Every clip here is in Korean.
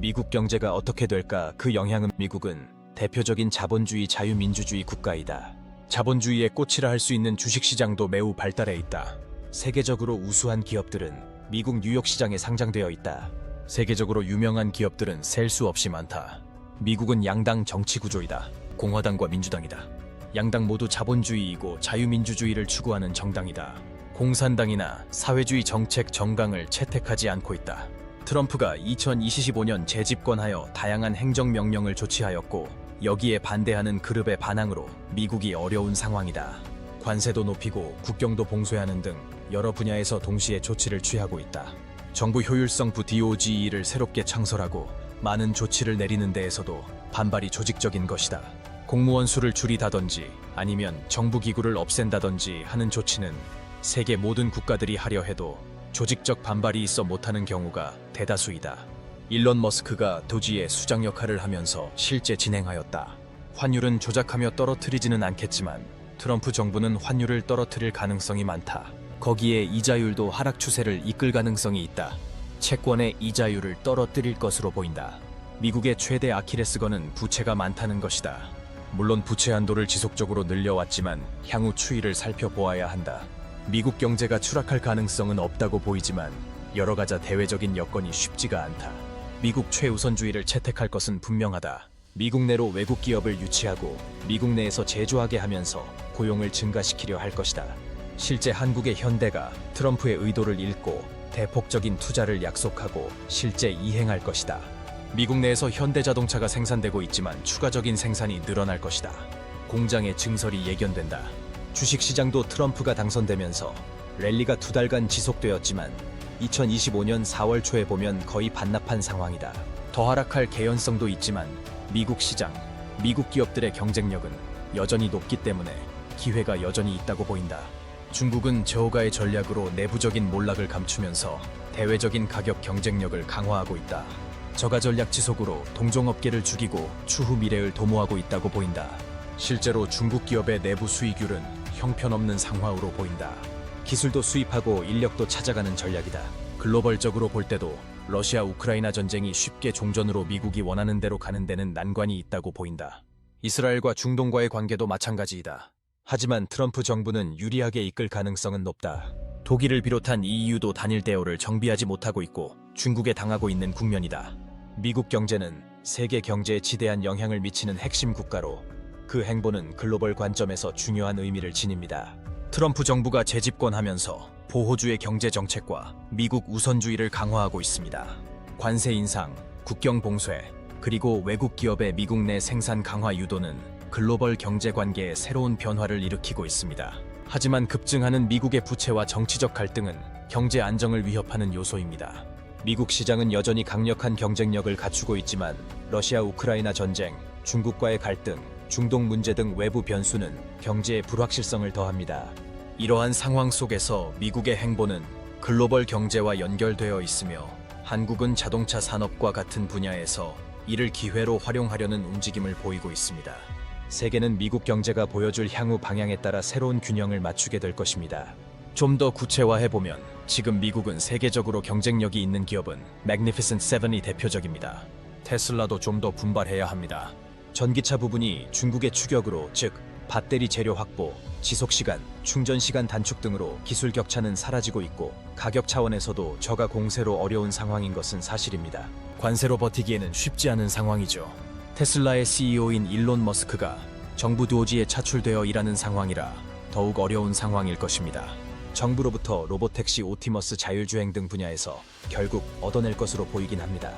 미국 경제가 어떻게 될까 그 영향은 미국은 대표적인 자본주의 자유민주주의 국가이다. 자본주의의 꽃이라 할 수 있는 주식시장도 매우 발달해 있다. 세계적으로 우수한 기업들은 미국 뉴욕 시장에 상장되어 있다. 세계적으로 유명한 기업들은 셀 수 없이 많다. 미국은 양당 정치 구조이다. 공화당과 민주당이다. 양당 모두 자본주의이고 자유민주주의를 추구하는 정당이다. 공산당이나 사회주의 정책 정강을 채택하지 않고 있다. 트럼프가 2025년 재집권하여 다양한 행정명령을 조치하였고 여기에 반대하는 그룹의 반항으로 미국이 어려운 상황이다. 관세도 높이고 국경도 봉쇄하는 등 여러 분야에서 동시에 조치를 취하고 있다. 정부 효율성부 DOGE를 새롭게 창설하고 많은 조치를 내리는 데에서도 반발이 조직적인 것이다. 공무원 수를 줄이다든지 아니면 정부 기구를 없앤다든지 하는 조치는 세계 모든 국가들이 하려 해도 조직적 반발이 있어 못하는 경우가 대다수이다. 일론 머스크가 도지의 수장 역할을 하면서 실제 진행하였다. 환율은 조작하며 떨어뜨리지는 않겠지만 트럼프 정부는 환율을 떨어뜨릴 가능성이 많다. 거기에 이자율도 하락 추세를 이끌 가능성이 있다. 채권의 이자율을 떨어뜨릴 것으로 보인다. 미국의 최대 아킬레스건은 부채가 많다는 것이다. 물론 부채 한도를 지속적으로 늘려왔지만 향후 추이를 살펴보아야 한다. 미국 경제가 추락할 가능성은 없다고 보이지만 여러 가지 대외적인 여건이 쉽지가 않다. 미국 최우선주의를 채택할 것은 분명하다. 미국 내로 외국 기업을 유치하고 미국 내에서 제조하게 하면서 고용을 증가시키려 할 것이다. 실제 한국의 현대가 트럼프의 의도를 읽고 대폭적인 투자를 약속하고 실제 이행할 것이다. 미국 내에서 현대 자동차가 생산되고 있지만 추가적인 생산이 늘어날 것이다. 공장의 증설이 예견된다. 주식 시장도 트럼프가 당선되면서 랠리가 두 달간 지속되었지만 2025년 4월 초에 보면 거의 반납한 상황이다. 더 하락할 개연성도 있지만 미국 시장, 미국 기업들의 경쟁력은 여전히 높기 때문에 기회가 여전히 있다고 보인다. 중국은 저우가의 전략으로 내부적인 몰락을 감추면서 대외적인 가격 경쟁력을 강화하고 있다. 저가 전략 지속으로 동종업계를 죽이고 추후 미래를 도모하고 있다고 보인다. 실제로 중국 기업의 내부 수익률은 형편없는 상황으로 보인다. 기술도 수입하고 인력도 찾아가는 전략이다. 글로벌적으로 볼 때도 러시아 우크라이나 전쟁이 쉽게 종전으로 미국이 원하는 대로 가는 데는 난관이 있다고 보인다. 이스라엘과 중동과의 관계도 마찬가지이다. 하지만 트럼프 정부는 유리하게 이끌 가능성은 높다. 독일을 비롯한 EU도 단일 대우를 정비하지 못하고 있고 중국에 당하고 있는 국면이다. 미국 경제는 세계 경제에 지대한 영향을 미치는 핵심 국가로 그 행보는 글로벌 관점에서 중요한 의미를 지닙니다. 트럼프 정부가 재집권하면서 보호주의 경제 정책과 미국 우선주의를 강화하고 있습니다. 관세 인상, 국경 봉쇄, 그리고 외국 기업의 미국 내 생산 강화 유도는 글로벌 경제 관계에 새로운 변화를 일으키고 있습니다. 하지만 급증하는 미국의 부채와 정치적 갈등은 경제 안정을 위협하는 요소입니다. 미국 시장은 여전히 강력한 경쟁력을 갖추고 있지만 러시아 우크라이나 전쟁, 중국과의 갈등, 중동 문제 등 외부 변수는 경제의 불확실성을 더합니다. 이러한 상황 속에서 미국의 행보는 글로벌 경제와 연결되어 있으며 한국은 자동차 산업과 같은 분야에서 이를 기회로 활용하려는 움직임을 보이고 있습니다. 세계는 미국 경제가 보여줄 향후 방향에 따라 새로운 균형을 맞추게 될 것입니다. 좀 더 구체화해 보면 지금 미국은 세계적으로 경쟁력이 있는 기업은 Magnificent Seven이 대표적입니다. 테슬라도 좀 더 분발해야 합니다. 전기차 부분이 중국의 추격으로 즉 배터리 재료 확보, 지속 시간, 충전 시간 단축 등으로 기술 격차는 사라지고 있고 가격 차원에서도 저가 공세로 어려운 상황인 것은 사실입니다. 관세로 버티기에는 쉽지 않은 상황이죠. 테슬라의 CEO인 일론 머스크가 정부 도지에 차출되어 일하는 상황이라 더욱 어려운 상황일 것입니다. 정부로부터 로보택시 오티머스 자율주행 등 분야에서 결국 얻어낼 것으로 보이긴 합니다.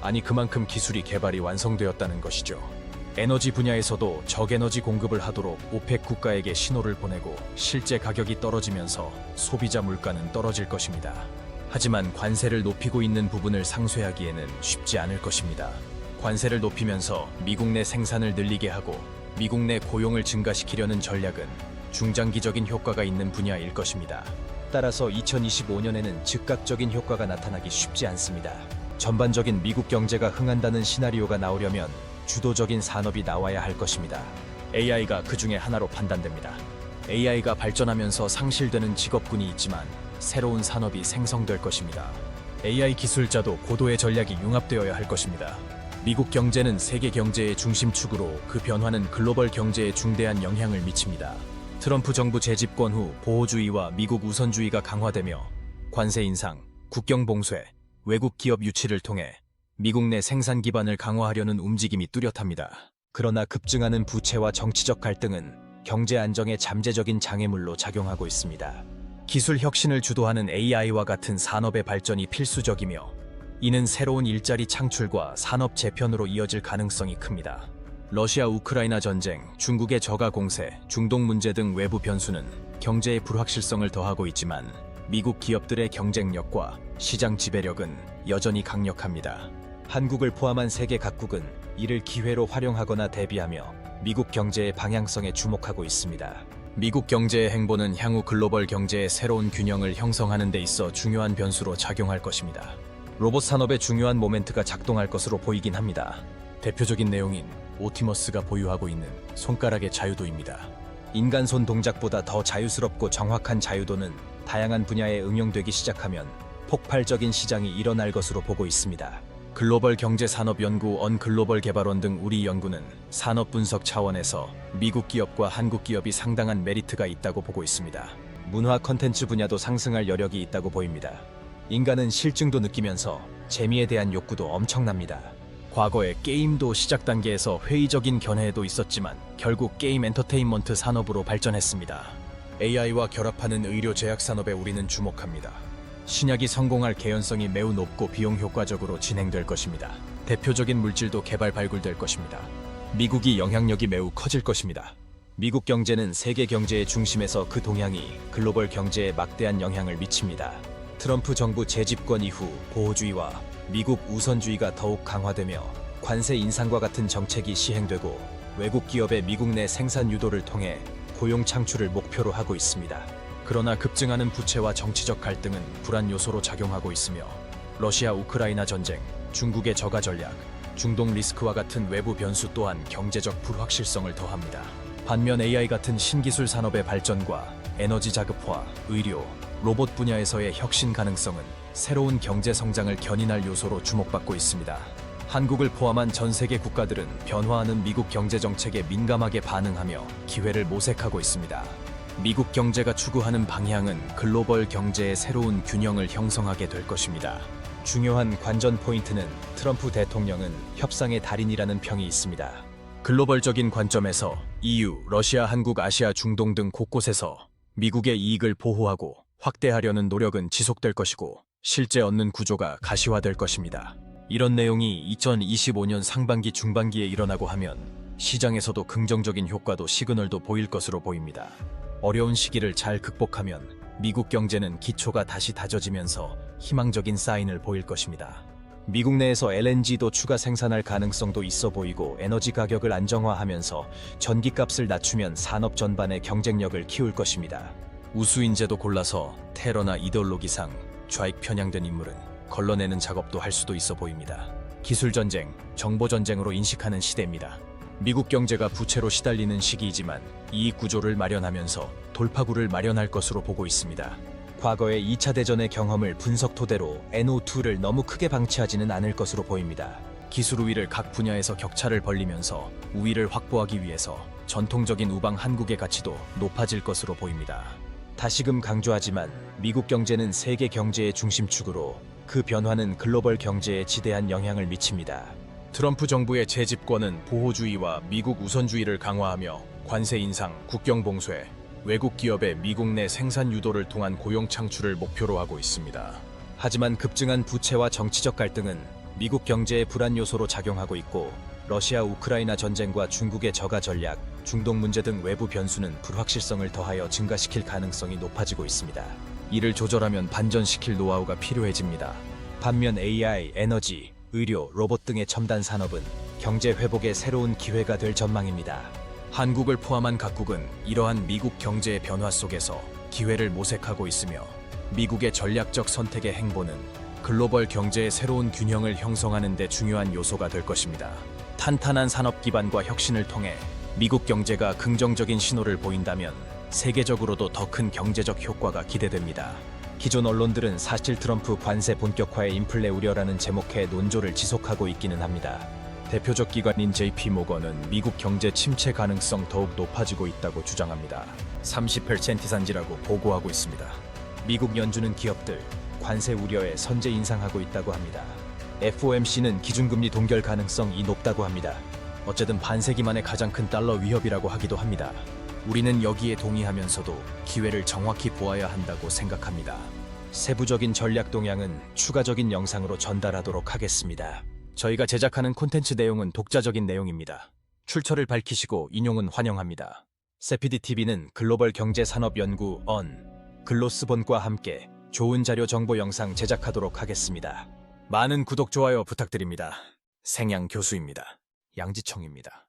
아니 그만큼 기술이 개발이 완성되었다는 것이죠. 에너지 분야에서도 적에너지 공급을 하도록 오펙 국가에게 신호를 보내고 실제 가격이 떨어지면서 소비자 물가는 떨어질 것입니다. 하지만 관세를 높이고 있는 부분을 상쇄하기에는 쉽지 않을 것입니다. 관세를 높이면서 미국 내 생산을 늘리게 하고 미국 내 고용을 증가시키려는 전략은 중장기적인 효과가 있는 분야일 것입니다. 따라서 2025년에는 즉각적인 효과가 나타나기 쉽지 않습니다. 전반적인 미국 경제가 흥한다는 시나리오가 나오려면 주도적인 산업이 나와야 할 것입니다. AI가 그 중에 하나로 판단됩니다. AI가 발전하면서 상실되는 직업군이 있지만 새로운 산업이 생성될 것입니다. AI 기술자도 고도의 전략이 융합되어야 할 것입니다. 미국 경제는 세계 경제의 중심축으로 그 변화는 글로벌 경제에 중대한 영향을 미칩니다. 트럼프 정부 재집권 후 보호주의와 미국 우선주의가 강화되며 관세 인상, 국경 봉쇄, 외국 기업 유치를 통해 미국 내 생산 기반을 강화하려는 움직임이 뚜렷합니다. 그러나 급증하는 부채와 정치적 갈등은 경제 안정의 잠재적인 장애물로 작용하고 있습니다. 기술 혁신을 주도하는 AI와 같은 산업의 발전이 필수적이며 이는 새로운 일자리 창출과 산업 재편으로 이어질 가능성이 큽니다. 러시아 우크라이나 전쟁, 중국의 저가 공세, 중동 문제 등 외부 변수는 경제의 불확실성을 더하고 있지만 미국 기업들의 경쟁력과 시장 지배력은 여전히 강력합니다. 한국을 포함한 세계 각국은 이를 기회로 활용하거나 대비하며 미국 경제의 방향성에 주목하고 있습니다. 미국 경제의 행보는 향후 글로벌 경제의 새로운 균형을 형성하는 데 있어 중요한 변수로 작용할 것입니다. 로봇 산업의 중요한 모멘트가 작동할 것으로 보이긴 합니다. 대표적인 내용인 오티머스가 보유하고 있는 손가락의 자유도입니다. 인간 손 동작보다 더 자유스럽고 정확한 자유도는 다양한 분야에 응용되기 시작하면 폭발적인 시장이 일어날 것으로 보고 있습니다. 글로벌 경제 산업 연구 언 글로벌 개발원 등 우리 연구는 산업 분석 차원에서 미국 기업과 한국 기업이 상당한 메리트가 있다고 보고 있습니다. 문화 컨텐츠 분야도 상승할 여력이 있다고 보입니다. 인간은 실증도 느끼면서 재미에 대한 욕구도 엄청납니다. 과거에 게임도 시작 단계에서 회의적인 견해도 있었지만 결국 게임 엔터테인먼트 산업으로 발전했습니다. AI와 결합하는 의료 제약 산업에 우리는 주목합니다. 신약이 성공할 개연성이 매우 높고 비용 효과적으로 진행될 것입니다. 대표적인 물질도 개발 발굴될 것입니다. 미국이 영향력이 매우 커질 것입니다. 미국 경제는 세계 경제의 중심에서 그 동향이 글로벌 경제에 막대한 영향을 미칩니다. 트럼프 정부 재집권 이후 보호주의와 미국 우선주의가 더욱 강화되며 관세 인상과 같은 정책이 시행되고 외국 기업의 미국 내 생산 유도를 통해 고용 창출을 목표로 하고 있습니다. 그러나 급증하는 부채와 정치적 갈등은 불안 요소로 작용하고 있으며 러시아 우크라이나 전쟁, 중국의 저가 전략, 중동 리스크와 같은 외부 변수 또한 경제적 불확실성을 더합니다. 반면 AI 같은 신기술 산업의 발전과 에너지 자급화, 의료, 로봇 분야에서의 혁신 가능성은 새로운 경제 성장을 견인할 요소로 주목받고 있습니다. 한국을 포함한 전 세계 국가들은 변화하는 미국 경제 정책에 민감하게 반응하며 기회를 모색하고 있습니다. 미국 경제가 추구하는 방향은 글로벌 경제의 새로운 균형을 형성하게 될 것입니다. 중요한 관전 포인트는 트럼프 대통령은 협상의 달인이라는 평이 있습니다. 글로벌적인 관점에서 EU, 러시아, 한국, 아시아, 중동 등 곳곳에서 미국의 이익을 보호하고 확대하려는 노력은 지속될 것이고 실제 얻는 구조가 가시화될 것입니다. 이런 내용이 2025년 상반기 중반기에 일어나고 하면 시장에서도 긍정적인 효과도 시그널도 보일 것으로 보입니다. 어려운 시기를 잘 극복하면 미국 경제는 기초가 다시 다져지면서 희망적인 사인을 보일 것입니다. 미국 내에서 LNG도 추가 생산할 가능성도 있어 보이고 에너지 가격을 안정화하면서 전기값을 낮추면 산업 전반의 경쟁력을 키울 것입니다. 우수 인재도 골라서 테러나 이데올로기상 좌익 편향된 인물은 걸러내는 작업도 할 수도 있어 보입니다. 기술 전쟁, 정보 전쟁으로 인식하는 시대입니다. 미국 경제가 부채로 시달리는 시기이지만 이익 구조를 마련하면서 돌파구를 마련할 것으로 보고 있습니다. 과거의 2차 대전의 경험을 분석 토대로 NO2를 너무 크게 방치하지는 않을 것으로 보입니다. 기술 우위를 각 분야에서 격차를 벌리면서 우위를 확보하기 위해서 전통적인 우방 한국의 가치도 높아질 것으로 보입니다. 다시금 강조하지만 미국 경제는 세계 경제의 중심축으로 그 변화는 글로벌 경제에 지대한 영향을 미칩니다. 트럼프 정부의 재집권은 보호주의와 미국 우선주의를 강화하며 관세 인상, 국경 봉쇄, 외국 기업의 미국 내 생산 유도를 통한 고용 창출을 목표로 하고 있습니다. 하지만 급증한 부채와 정치적 갈등은 미국 경제의 불안 요소로 작용하고 있고 러시아 우크라이나 전쟁과 중국의 저가 전략, 중동 문제 등 외부 변수는 불확실성을 더하여 증가시킬 가능성이 높아지고 있습니다. 이를 조절하면 반전시킬 노하우가 필요해집니다. 반면 AI, 에너지, 의료, 로봇 등의 첨단 산업은 경제 회복의 새로운 기회가 될 전망입니다. 한국을 포함한 각국은 이러한 미국 경제의 변화 속에서 기회를 모색하고 있으며 미국의 전략적 선택의 행보는 글로벌 경제의 새로운 균형을 형성하는 데 중요한 요소가 될 것입니다. 탄탄한 산업 기반과 혁신을 통해 미국 경제가 긍정적인 신호를 보인다면 세계적으로도 더 큰 경제적 효과가 기대됩니다. 기존 언론들은 사실 트럼프 관세 본격화의 인플레 우려라는 제목의 논조를 지속하고 있기는 합니다. 대표적 기관인 JP 모건은 미국 경제 침체 가능성 더욱 높아지고 있다고 주장합니다. 30% 산지라고 보고하고 있습니다. 미국 연준은 기업들 관세 우려에 선제 인상하고 있다고 합니다. FOMC는 기준금리 동결 가능성이 높다고 합니다. 어쨌든 반세기 만에 가장 큰 달러 위협이라고 하기도 합니다. 우리는 여기에 동의하면서도 기회를 정확히 보아야 한다고 생각합니다. 세부적인 전략 동향은 추가적인 영상으로 전달하도록 하겠습니다. 저희가 제작하는 콘텐츠 내용은 독자적인 내용입니다. 출처를 밝히시고 인용은 환영합니다. 세피디 TV는 글로벌 경제 산업 연구 언 글로스본과 함께 좋은 자료 정보 영상 제작하도록 하겠습니다. 많은 구독 좋아요 부탁드립니다. 생양 교수입니다. 양지청입니다.